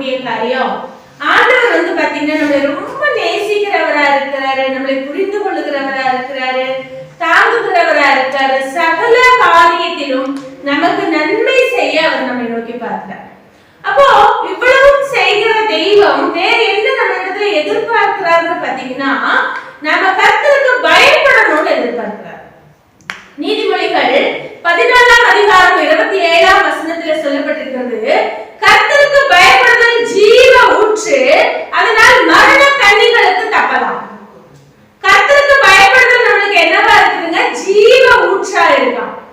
காரியம். ஆண்டவர் வந்து பாத்தீங்கன்னா நம்மளை ரொம்ப நேசிக்கிறவரா இருக்கிறாரு நம்மளை புரிந்து கொள்ளுகிறவரா இருக்கிறாரு தாங்குகிறவரா இருக்காரு சகல காரியத்திலும் நமக்கு நன்மை செய்ய அவர் நம்மை நோக்கி பார்க்கிறார். அப்போ இவ்வளவும் செய்கிற தெய்வம் வேற என்ன நம்ம இடத்துல எதிர்பார்க்கிறாருன்னு பாத்தீங்கன்னா நம்ம கர்த்தருக்கு பயப்பட 在里。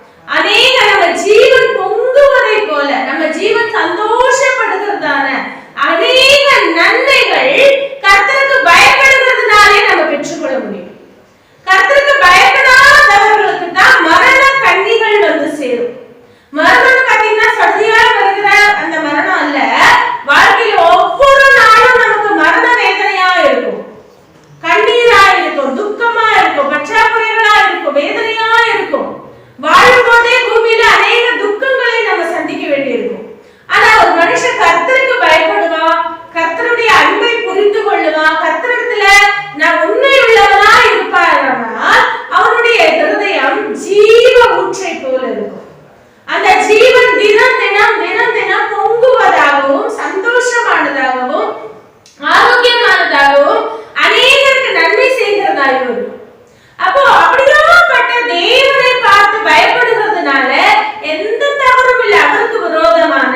செய்கிறதாகவும் அப்போ அப்படியாப்பட்ட தேவனை பார்த்து பயப்படுகிறதுனால எந்த தவறும் இல்லை. அவருக்கு விரோதமான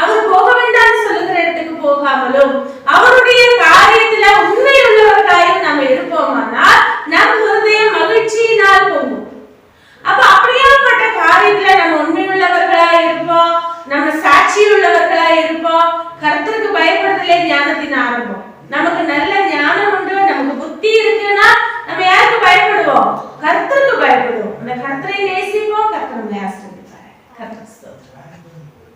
அவர் போக வேண்டாம் சொல்லுகிற இடத்துக்கு போகாமலும் அவருடைய காரியத்துல உண்மை உள்ளவர்களாயும் நம்ம இருப்போமானால் நம் ஹிருதயம் மகிழ்ச்சியினால் போகும். அப்ப அப்படியாப்பட்ட காரியத்துல நம்ம உண்மை உள்ளவர்களா இருப்போம்? நம்ம சாட்சி உள்ளவர்களா இருப்போம்? கருத்துக்கு பயப்படுறதுலே ஞானத்தின் ஆரம்பம். நமக்கு நல்ல nasty. to the stuff.